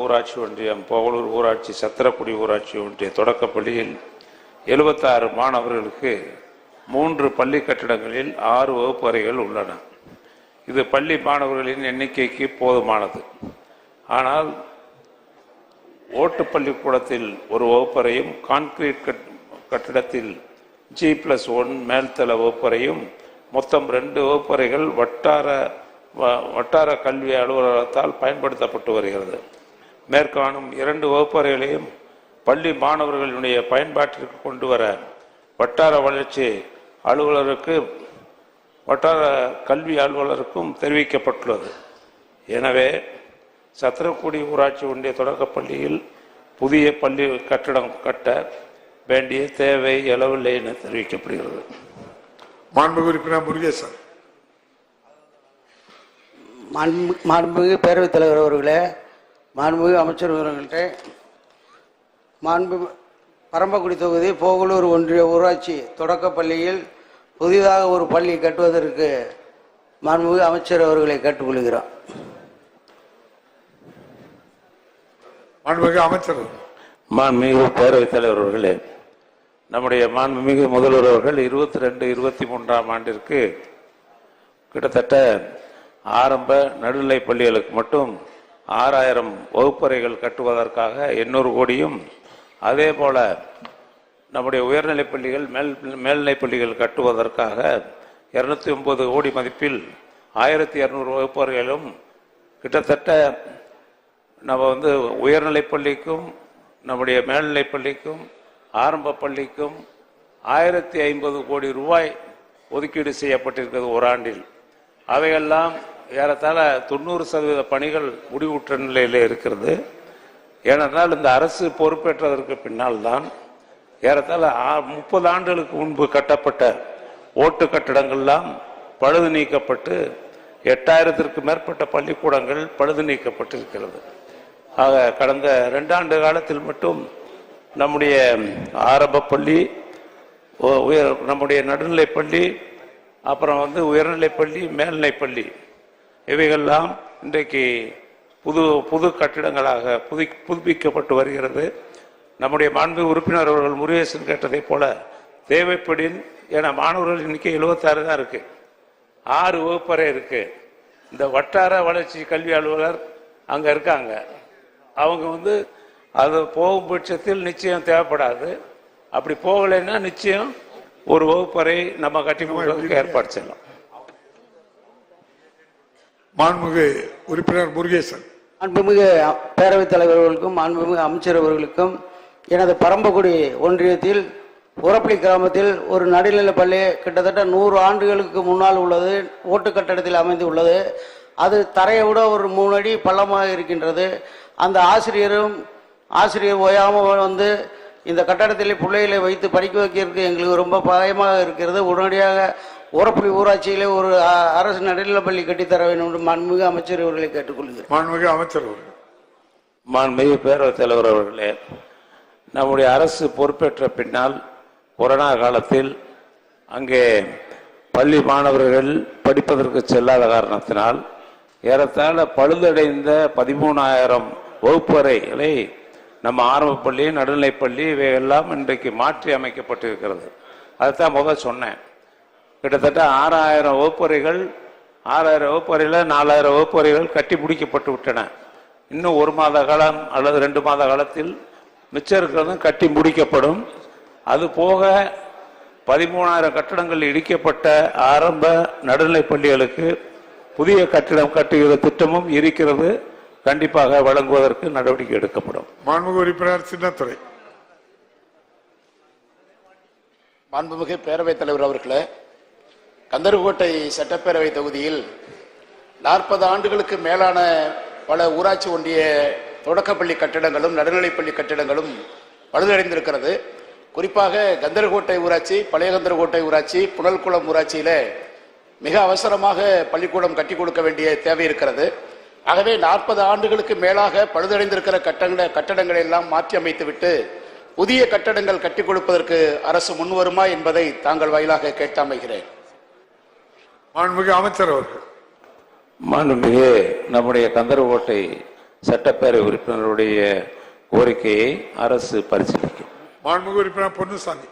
ஊராட்சி ஒன்றியம் போகலூர் ஊராட்சி சத்திரக்குடி ஊராட்சி ஒன்றிய தொடக்கப்பள்ளியில் எழுபத்தாறு மாணவர்களுக்கு மூன்று பள்ளி கட்டிடங்களில் ஆறு வகுப்பு அறைகள் உள்ளன. இது பள்ளி மாணவர்களின் எண்ணிக்கைக்கு போதுமானது. ஆனால் ஓட்டுப்பள்ளிக்கூடத்தில் ஒரு வகுப்பறையும் கான்கிரீட் கட்- கட்டிடத்தில் ஜி பிளஸ் ஒன் மேல்தள வகுப்பறையும் மொத்தம் ரெண்டு வகுப்பறைகள் வட்டார வ- வட்டார கல்வி அலுவலகத்தால் பயன்படுத்தப்பட்டு வருகிறது. மேற்காணும் இரண்டு வகுப்பறைகளையும் பள்ளி மாணவர்களுடைய பயன்பாட்டிற்கு கொண்டு வர வட்டார வளர்ச்சி அலுவலருக்கு வட்டார கல்வி அலுவலருக்கும் தெரிவிக்கப்பட்டுள்ளது. எனவே சத்திரக்குடி ஊராட்சி ஒன்றிய தொடக்கப்பள்ளியில் புதிய பள்ளி கட்டடம் கட்ட வேண்டிய தேவை எழவில்லை என தெரிவிக்கப்படுகிறது. மாண்புமிகு உறுப்பினர் முருகேசன். மாண்பு மாண்புமிகு பேரவைத் தலைவர் அவர்களே மாண்புமிகு அமைச்சர் அவர்கள்ட்ட மாண்பு பரம்பக்குடி தொகுதி போகலூர் ஒன்றிய ஊராட்சி தொடக்கப் பள்ளியில் புதிதாக ஒரு பள்ளி கட்டுவதற்கு மாண்புமிகு அமைச்சர் அவர்களை கேட்டுக்கொள்கிறோம். மாண்புமிகு அமைச்சர். மாண்புமிகு பேரவைத் தலைவர் அவர்களே நம்முடைய மாண்புமிகு முதல்வர் அவர்கள் இருபத்தி ரெண்டு இருபத்தி மூன்றாம் ஆண்டிற்கு கிட்டத்தட்ட ஆரம்ப நடுநிலைப் பள்ளிகளுக்கு மட்டும் ஆறாயிரம் வகுப்பறைகள் கட்டுவதற்காக எண்ணூறு கோடியும். அதே போல நம்முடைய உயர்நிலைப் பள்ளிகள் மேல் மேல்நிலைப் பள்ளிகள் கட்டுவதற்காக இருநூத்தி ஒன்பது கோடி மதிப்பில் ஆயிரத்தி இரநூறு வகுப்பறைகளும் கிட்டத்தட்ட நம்ம வந்து உயர்நிலைப் பள்ளிக்கும் நம்முடைய மேல்நிலைப் பள்ளிக்கும் ஆரம்ப பள்ளிக்கும் ஆயிரத்தி ஐம்பது கோடி ரூபாய் ஒதுக்கீடு செய்யப்பட்டிருக்கிறது ஓராண்டில். அவையெல்லாம் ஏறத்தாழ தொண்ணூறு சதவீத பணிகள் முடிவுற்ற நிலையில் இருக்கிறது. ஏனென்றால் இந்த அரசு பொறுப்பேற்றதற்கு பின்னால் தான் ஏறத்தாழ முப்பது ஆண்டுகளுக்கு முன்பு கட்டப்பட்ட ஓட்டு கட்டடங்கள்லாம் பழுது நீக்கப்பட்டு எட்டாயிரத்திற்கு மேற்பட்ட பள்ளிக்கூடங்கள் பழுது நீக்கப்பட்டிருக்கிறது. ஆக கடந்த ரெண்டாண்டு காலத்தில் மட்டும் நம்முடைய ஆரம்ப பள்ளி உயர் நம்முடைய நடுநிலைப்பள்ளி அப்புறம் வந்து உயர்நிலைப்பள்ளி பள்ளி பள்ளி இவைகள்லாம் இன்றைக்கு புது புது கட்டிடங்களாக புதி புதுப்பிக்கப்பட்டு வருகிறது. நம்முடைய மாண்பு உறுப்பினர் அவர்கள் முருகேசன் கேட்டதைப் போல தேவைப்படின் என மாணவர்கள் எண்ணிக்கை எழுபத்தாறு தான் இருக்கு. ஆறு வகுப்பறை இருக்கு. இந்த வட்டார வளர்ச்சி கல்வி அலுவலர் அங்க இருக்காங்க. அவங்க வந்து அது போகும் பட்சத்தில் நிச்சயம் தேவைப்படாது. அப்படி போகலைன்னா நிச்சயம் ஒரு வகுப்பறை நம்ம கட்டி கொடுக்கறதுக்கு ஏற்பாடு செய்யலாம். மாண்புமிகு உறுப்பினர் முருகேசன். மாண்புமிகு பேரவைத் தலைவர்களுக்கும் மாண்புமிகு அமைச்சர் அவர்களுக்கும் எனது பரம்பக்குடி ஒன்றியத்தில் உரப்பள்ளி கிராமத்தில் ஒரு நடுநிலை பள்ளி கிட்டத்தட்ட நூறு ஆண்டுகளுக்கு முன்னால் உள்ளது ஓட்டு கட்டடத்தில் அமைந்து உள்ளது. அது தரையை விட ஒரு மூணு அடி பள்ளமாக இருக்கின்றது. அந்த ஆசிரியரும் ஆசிரியர் ஓயாமல் வந்து இந்த கட்டடத்திலே பிள்ளைகளை வைத்து படிக்க வைக்கிறதுக்கு எங்களுக்கு ரொம்ப பயமாக இருக்கிறது. உடனடியாக உரப்பள்ளி ஊராட்சியிலே ஒரு அரசு நடுநிலைப் பள்ளி கட்டித்தர வேண்டும் என்று மாண்புமிகு அமைச்சர் அவர்களை கேட்டுக்கொள்கிறேன். மாண்புமிகு அமைச்சர் அவர்கள். மாண்புமிகு பேரவைத் தலைவர் அவர்களே நம்முடைய அரசு பொறுப்பேற்ற பின்னால் கொரோனா காலத்தில் அங்கே பள்ளி மாணவர்கள் படிப்பதற்கு செல்லாத காரணத்தினால் ஏறத்தாழ பழுதடைந்த பதிமூணாயிரம் வகுப்பறைகளை நம்ம ஆரம்ப பள்ளி நடுநிலைப் பள்ளி இவையெல்லாம் இன்றைக்கு மாற்றி அமைக்கப்பட்டிருக்கிறது. அதைத்தான் முதல் சொன்னேன். கிட்டத்தட்ட ஆறாயிரம் வகுப்பறைகள் ஆறாயிரம் வகுப்பறையில் நாலாயிரம் வகுப்பறைகள் கட்டி முடிக்கப்பட்டு விட்டன. இன்னும் ஒரு மாத காலம் அல்லது ரெண்டு மாத காலத்தில் மிச்சம் இருக்கிறதும் கட்டி முடிக்கப்படும். அது போக பதிமூணாயிரம் கட்டடங்கள் இடிக்கப்பட்ட ஆரம்ப நடுநிலைப் பள்ளிகளுக்கு புதிய கட்டிடம் கட்டுகிற திட்டமும் இருக்கிறது. கண்டிப்பாக வழங்குவதற்கு நடவடிக்கை எடுக்கப்படும். மாண்புமிகு உறுப்பினர் சின்னத்துறை. மாண்புமிகு பேரவைத் தலைவர் அவர்களே கந்தர்கோட்டை சட்டப்பேரவை தொகுதியில் நாற்பது ஆண்டுகளுக்கு மேலான பல ஊராட்சி ஒன்றிய தொடக்கப்பள்ளி கட்டிடங்களும் நடுநிலைப்பள்ளி கட்டிடங்களும் பழுதடைந்திருக்கிறது. குறிப்பாக கந்தர்கோட்டை ஊராட்சி பழைய கந்தர்கோட்டை ஊராட்சி புனல்குளம் ஊராட்சியில் மிக அவசரமாக பள்ளிக்கூடம் கட்டி கொடுக்க வேண்டிய தேவை இருக்கிறது. ஆகவே நாற்பது ஆண்டுகளுக்கு மேலாக பழுதடைந்திருக்கிற கட்டங்களை கட்டடங்களை எல்லாம் மாற்றி அமைத்துவிட்டு புதிய கட்டடங்கள் கட்டி கொடுப்பதற்கு அரசு முன்வருமா என்பதை தாங்கள் வாயிலாக கேட்டமைகிறேன் மாண்புமிகு அமைச்சர் அவர்கள். மாண்புமிகு நம்முடைய கந்தரகோட்டை சட்டப்பேரவை உறுப்பினருடைய கோரிக்கையை அரசு பரிசீலிக்கும். மாண்புமிகு உறுப்பினர் பொன்னுசாமி.